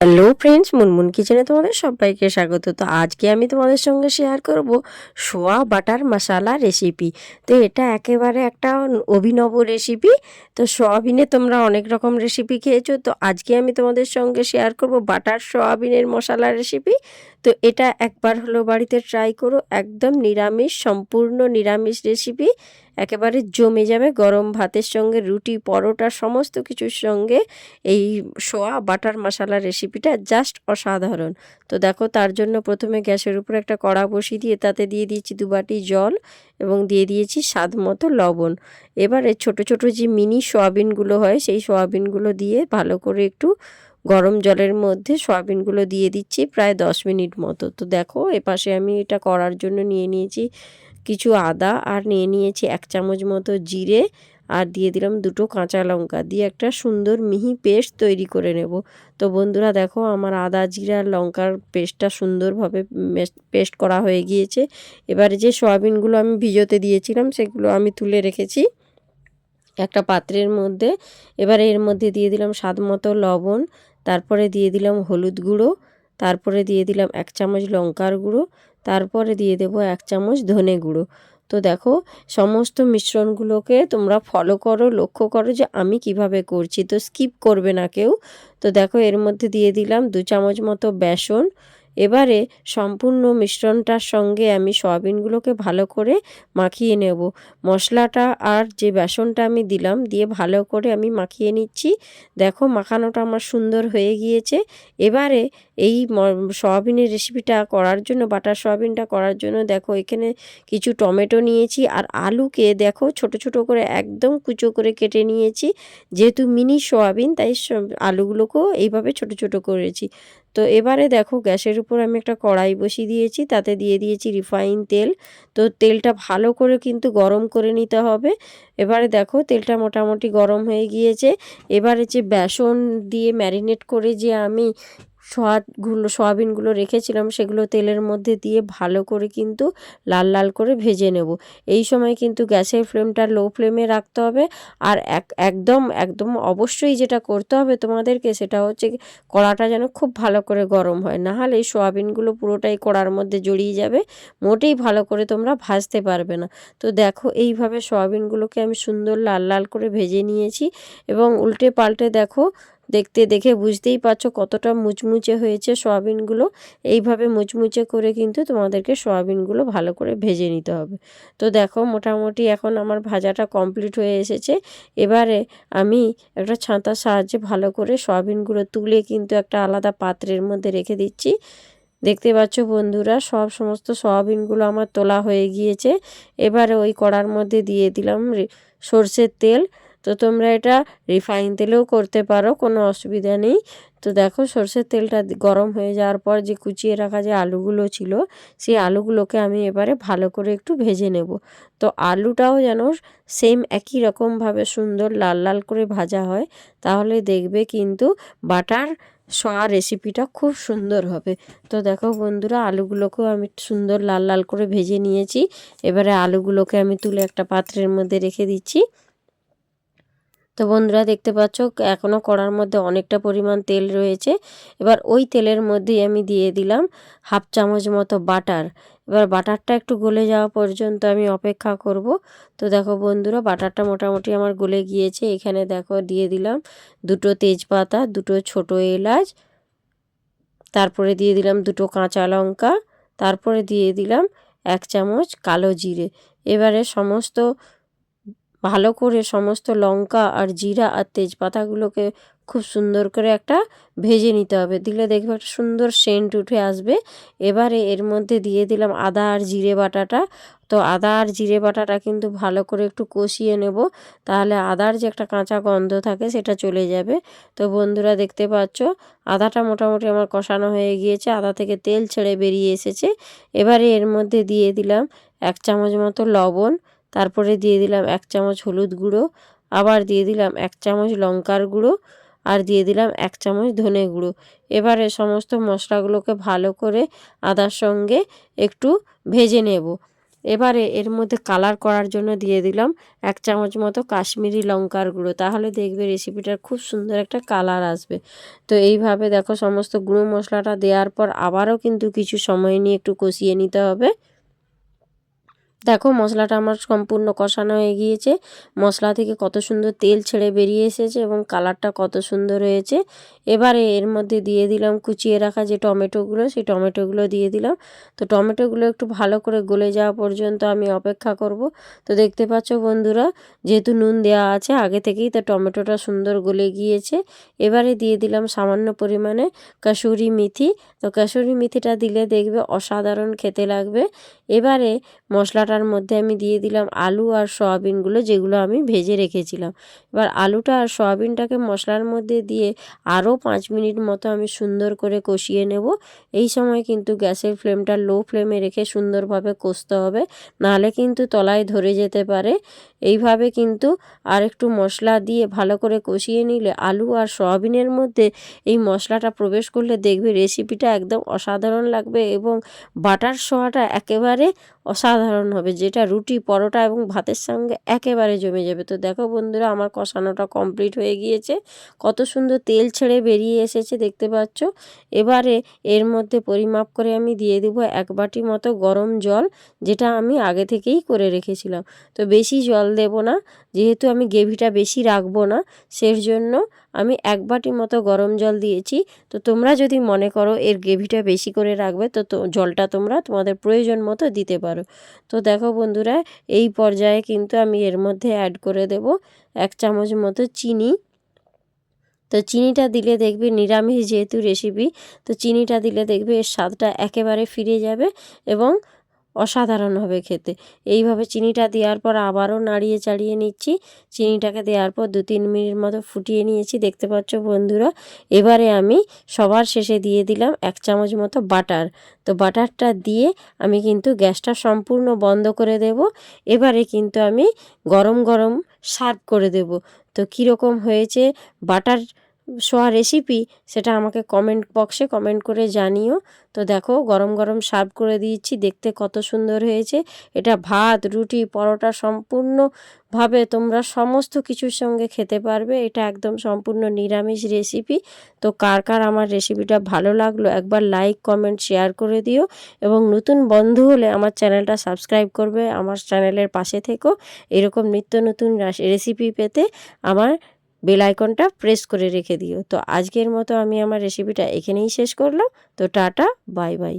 Hello friends Munmun কিচেনে তোমাদের সবাইকে স্বাগত। তো আজকে আমি তোমাদের সঙ্গে শেয়ার করব সোয়া বাটার মশালা রেসিপি তো এটা একেবারে একটা অভিনব রেসিপি তো সোয়াবিনে তোমরা অনেক রকম রেসিপি খেয়েছো। তো আজকে আমি তোমাদের সঙ্গে শেয়ার করব বাটার সোয়াবিনের মশলা রেসিপি তো এটা একবার হলো বাড়িতে ট্রাই করো, একদম নিরামিষ, সম্পূর্ণ নিরামিষ রেসিপি একেবারে জমে যাবে গরম ভাতের সঙ্গে, রুটি, পরোটা, সমস্ত কিছুর সঙ্গে এই সোয়া বাটার মশালা রেসিপিটা জাস্ট অসাধারণ। তো দেখো, তার জন্য প্রথমে গ্যাসের উপর একটা কড়া বসিয়ে দিয়ে তাতে দিয়ে দিয়েছি দু বাটি জল এবং দিয়ে দিয়েছি স্বাদ মতো লবণ। এবারে ছোট ছোট যে মিনি সোয়াবিনগুলো হয়, সেই সোয়াবিনগুলো দিয়ে ভালো করে একটু গরম জলের মধ্যে সয়াবিনগুলো দিয়ে দিচ্ছি প্রায় দশ মিনিট মতো। তো দেখো, এপাশে আমি এটা করার জন্য নিয়ে নিয়েছি কিছু আদা আর নিয়ে নিয়েছি এক চামচ মতো জিরে আর দিয়ে দিলাম দুটো কাঁচা লঙ্কা। দিয়ে একটা সুন্দর মিহি পেস্ট তৈরি করে নেব। তো বন্ধুরা দেখো আমার আদা জিরা লঙ্কার পেস্টটা সুন্দরভাবে পেস্ট করা হয়ে গিয়েছে। এবারে যে সয়াবিনগুলো আমি ভিজোতে দিয়েছিলাম সেগুলো আমি তুলে রেখেছি একটা পাত্রের মধ্যে। এবারে এর মধ্যে দিয়ে দিলাম স্বাদ মতো লবণ, তারপরে দিয়ে দিলাম হলুদ গুঁড়ো, তারপরে দিয়ে দিলাম এক চামচ লঙ্কার গুঁড়ো, তারপরে দিয়ে দেবো এক চামচ ধনে গুঁড়ো। তো দেখো, সমস্ত মিশ্রণগুলোকে তোমরা ফলো করো, লক্ষ্য করো যে আমি কীভাবে করছি। তো স্কিপ করবে না কেউ। তো দেখো, এর মধ্যে দিয়ে দিলাম দু চামচ মতো বেসন। এবারে সম্পূর্ণ মিশ্রণটার সঙ্গে আমি সয়াবিনগুলোকে ভালো করে মাখিয়ে নেব। মশলাটা আর যে বেসনটা আমি দিলাম দিয়ে ভালো করে আমি মাখিয়ে নিচ্ছি। দেখো মাখানোটা আমার সুন্দর হয়ে গিয়েছে। এবারে এই সয়াবিনের রেসিপিটা করার জন্য, বাটার সয়াবিনটা করার জন্য দেখো এখানে কিছু টমেটো নিয়েছি আর আলুকে দেখো ছোট ছোট করে একদম কুচো করে কেটে নিয়েছি। যেহেতু মিনি সয়াবিন, তাই আলুগুলোকেও এইভাবে ছোট ছোট করেছি। তো এবারে দেখো গ্যাসের উপর আমি একটা কড়াই বসিয়ে দিয়েছি, তাতে দিয়ে দিয়েছি রিফাইন তেল। তো তেলটা ভালো করে কিন্তু গরম করে নিতে হবে। এবারে দেখো তেলটা মোটামুটি গরম হয়ে গিয়েছে। এবারে যে বেসন দিয়ে ম্যারিনেট করে যে আমি সোয়াগুলো সয়াবিনগুলো রেখেছিলাম, সেগুলো তেলের মধ্যে দিয়ে ভালো করে কিন্তু লাল লাল করে ভেজে নেব। এই সময় কিন্তু গ্যাসের ফ্লেমটা লো ফ্লেমে রাখতে হবে আর এক, একদম একদম অবশ্যই যেটা করতে হবে তোমাদেরকে সেটা হচ্ছে কড়াটা যেন খুব ভালো করে গরম হয়। নাহলে এই সোয়াবিনগুলো পুরোটাই কড়ার মধ্যে জড়িয়ে যাবে, মোটেই ভালো করে তোমরা ভাজতে পারবে না। তো দেখো এইভাবে সোয়াবিনগুলোকে আমি সুন্দর লাল লাল করে ভেজে নিয়েছি এবং উল্টে পাল্টে দেখো দেখতে দেখে বুঝতেই পারছ কতটা মুচমুচে হয়েছে সয়াবিনগুলো। এইভাবে মুচমুচে করে কিন্তু তোমাদেরকে সয়াবিনগুলো ভালো করে ভেজে নিতে হবে। তো দেখো মোটামুটি এখন আমার ভাজাটা কমপ্লিট হয়ে এসেছে। এবারে আমি একটা ছাতার সাহায্যে ভালো করে সয়াবিনগুলো তুলে কিন্তু একটা আলাদা পাত্রের মধ্যে রেখে দিচ্ছি। দেখতে পাচ্ছ বন্ধুরা সব সমস্ত সয়াবিনগুলো আমার তোলা হয়ে গিয়েছে। এবারে ওই কড়ার মধ্যে দিয়ে দিলাম সর্ষের তেল। তো তোমরা এটা রিফাইন তেলেও করতে পারো, কোনো অসুবিধা নেই। তো দেখো সর্ষের তেলটা গরম হয়ে যাওয়ার পর যে কুচিয়ে রাখা যে আলুগুলো ছিল, সেই আলুগুলোকে আমি এবারে ভালো করে একটু ভেজে নেব। তো আলুটাও যেন সেম একই রকমভাবে সুন্দর লাল লাল করে ভাজা হয়, তাহলে দেখবে কিন্তু বাটার সোয়া রেসিপিটা খুব সুন্দর হবে। তো দেখো বন্ধুরা, আলুগুলোকেও আমি সুন্দর লাল লাল করে ভেজে নিয়েছি। এবারে আলুগুলোকে আমি তুলে একটা পাত্রের মধ্যে রেখে দিচ্ছি। তো বন্ধুরা দেখতে পাচ্ছ এখনও কড়ার মধ্যে অনেকটা পরিমাণ তেল রয়েছে। এবার ওই তেলের মধ্যেই আমি দিয়ে দিলাম হাফ চামচ মতো বাটার। এবার বাটারটা একটু গলে যাওয়া পর্যন্ত আমি অপেক্ষা করব। তো দেখো বন্ধুরা, বাটারটা মোটামুটি আমার গলে গিয়েছে। এখানে দেখো দিয়ে দিলাম দুটো তেজপাতা, দুটো ছোট এলাচ, তারপরে দিয়ে দিলাম দুটো কাঁচা লঙ্কা, তারপরে দিয়ে দিলাম এক চামচ কালো জিরে। এবারে সমস্ত ভালো করে সমস্ত লঙ্কা আর জিরা আর তেজপাতাগুলোকে খুব সুন্দর করে একটা ভেজে নিতে হবে। দিলে দেখবে একটা সুন্দর সেন্ট উঠে আসবে। এবারে এর মধ্যে দিয়ে দিলাম আদা আর জিরে বাটাটা। তো আদা আর জিরে বাটাটা কিন্তু ভালো করে একটু কষিয়ে নেব। তাহলে আদার যে একটা কাঁচা গন্ধ থাকে সেটা চলে যাবে। তো বন্ধুরা দেখতে পাচ্ছ, আদাটা মোটামুটি আমার কষানো হয়ে গিয়েছে। আদা থেকে তেল ছেড়ে বেরিয়ে এসেছে। এবারে এর মধ্যে দিয়ে দিলাম এক চামচ মতো লবণ। তারপরে দিয়ে দিলাম এক চামচ হলুদ গুঁড়ো, আবার দিয়ে দিলাম এক চামচ লঙ্কার গুঁড়ো, আর দিয়ে দিলাম এক চামচ ধনে গুঁড়ো। এবারে সমস্ত মশলাগুলোকে ভালো করে আদার সঙ্গে একটু ভেজে নেব। এবারে এর মধ্যে কালার করার জন্য দিয়ে দিলাম এক চামচ মতো কাশ্মীরি লঙ্কার গুঁড়ো। তাহলে দেখবে রেসিপিটার খুব সুন্দর একটা কালার আসবে। তো এইভাবে দেখো সমস্ত গুঁড়ো মশলাটা দেওয়ার পর আবারও কিন্তু কিছু সময় নিয়ে একটু কষিয়ে নিতে হবে। দেখো মশলাটা আমার সম্পূর্ণ কষানো হয়ে গিয়েছে। মশলা থেকে কত সুন্দর তেল ছেড়ে বেরিয়ে এসেছে এবং কালারটা কত সুন্দর হয়েছে। এবারে এর মধ্যে দিয়ে দিলাম, কুচিয়ে রাখা যে টমেটোগুলো, সেই টমেটোগুলো দিয়ে দিলাম। তো টমেটোগুলো একটু ভালো করে গলে যাওয়া পর্যন্ত আমি অপেক্ষা করব। তো দেখতে পাচ্ছ বন্ধুরা, যেহেতু নুন দেওয়া আছে, আগে থেকেই তো টমেটোটা সুন্দর গলে গিয়েছে। এবারে দিয়ে দিলাম সামান্য পরিমাণে কাসুরি মেথি। তো কাসুরি মেথিটা দিলে দেখবে অসাধারণ খেতে লাগবে। এবারে মশলাটার মধ্যে আমি দিয়ে দিলাম আলু আর সয়াবিনগুলো যেগুলো আমি ভেজে রেখেছিলাম। এবার আলুটা আর সয়াবিনটাকে মশলার মধ্যে দিয়ে আরও পাঁচ মিনিট মতো আমি সুন্দর করে কষিয়ে নেব। এই সময় কিন্তু গ্যাসের ফ্লেমটা লো ফ্লেমে রেখে সুন্দরভাবে কষতে হবে, নাহলে কিন্তু তলায় ধরে যেতে পারে। এইভাবে কিন্তু আর একটু মশলা দিয়ে ভালো করে কষিয়ে নিলে আলু আর সয়াবিনের মধ্যে এই মশলাটা প্রবেশ করলে দেখবে রেসিপিটা একদম অসাধারণ লাগবে এবং বাটার সোয়াটা একেবারে অসাধারণ হবে যেটা রুটি, পরোটা এবং ভাতের সঙ্গে একেবারে জমে যাবে। তো দেখো বন্ধুরা, আমার কষানোটা কমপ্লিট হয়ে গিয়েছে। কত সুন্দর তেল ছেড়ে বেরিয়ে এসেছে, দেখতে পাচ্ছ? এবারে এর মধ্যে পরিমাপ করে আমি দিয়ে দেব এক বাটি মতো গরম জল, যেটা আমি আগে থেকেই করে রেখেছিলাম। তো বেশি জল দেব না, যেহেতু আমি গ্রেভিটা বেশি রাখব না সের জন্য আমি এক বাটি মতো গরম জল দিয়েছি। তো তোমরা যদি মনে করো এর গ্রেভিটা বেশি করে রাখবে, তো জলটা তোমরা তোমাদের প্রয়োজন মতো দিতে পারো। তো দেখো বন্ধুরা, এই পর্যায়ে কিন্তু আমি এর মধ্যে অ্যাড করে দেব এক চামচ মতো চিনি। তো চিনিটা দিলে দেখবে নিরামিষ যেহেতু রেসিপি তো চিনিটা দিলে দেখবে এর স্বাদটা একেবারে ফিরে যাবে এবং অসাধারণ হবে খেতে। এইভাবে চিনিটা দেওয়ার পর আবারও নাড়িয়ে চাড়িয়ে নিচ্ছি। চিনিটাকে দেওয়ার পর দু তিন মিনিট মতো ফুটিয়ে নিয়েছি। দেখতে পাচ্ছ বন্ধুরা, এবারে আমি সবার শেষে দিয়ে দিলাম এক চামচ মতো বাটার। তো বাটারটা দিয়ে আমি কিন্তু গ্যাসটা সম্পূর্ণ বন্ধ করে দেব। এবারে কিন্তু আমি গরম গরম সার্ভ করে দেব। তো কীরকম হয়েছে বাটার সোয়া রেসিপি সেটা আমাকে কমেন্ট বক্সে কমেন্ট করে জানিও। তো দেখো, গরম গরম সার্ভ করে দিয়েছি, দেখতে কত সুন্দর হয়েছে। এটা ভাত, রুটি, পরোটা সম্পূর্ণভাবে তোমরা সমস্ত কিছুর সঙ্গে খেতে পারবে। এটা একদম সম্পূর্ণ নিরামিষ রেসিপি তো কার কার আমার রেসিপিটা ভালো লাগল, একবার লাইক কমেন্ট শেয়ার করে দিও। এবং নতুন বন্ধু হলে আমার চ্যানেলটা সাবস্ক্রাইব করবে, আমার চ্যানেলের পাশে থেকো। এরকম নিত্য নতুন রেসিপি পেতে আমার বেল আইকনটা প্রেস করে রেখে দিও। তো আজকের মতো আমি আমার রেসিপিটা এখানেই শেষ করলাম। তো টাটা, বাই বাই।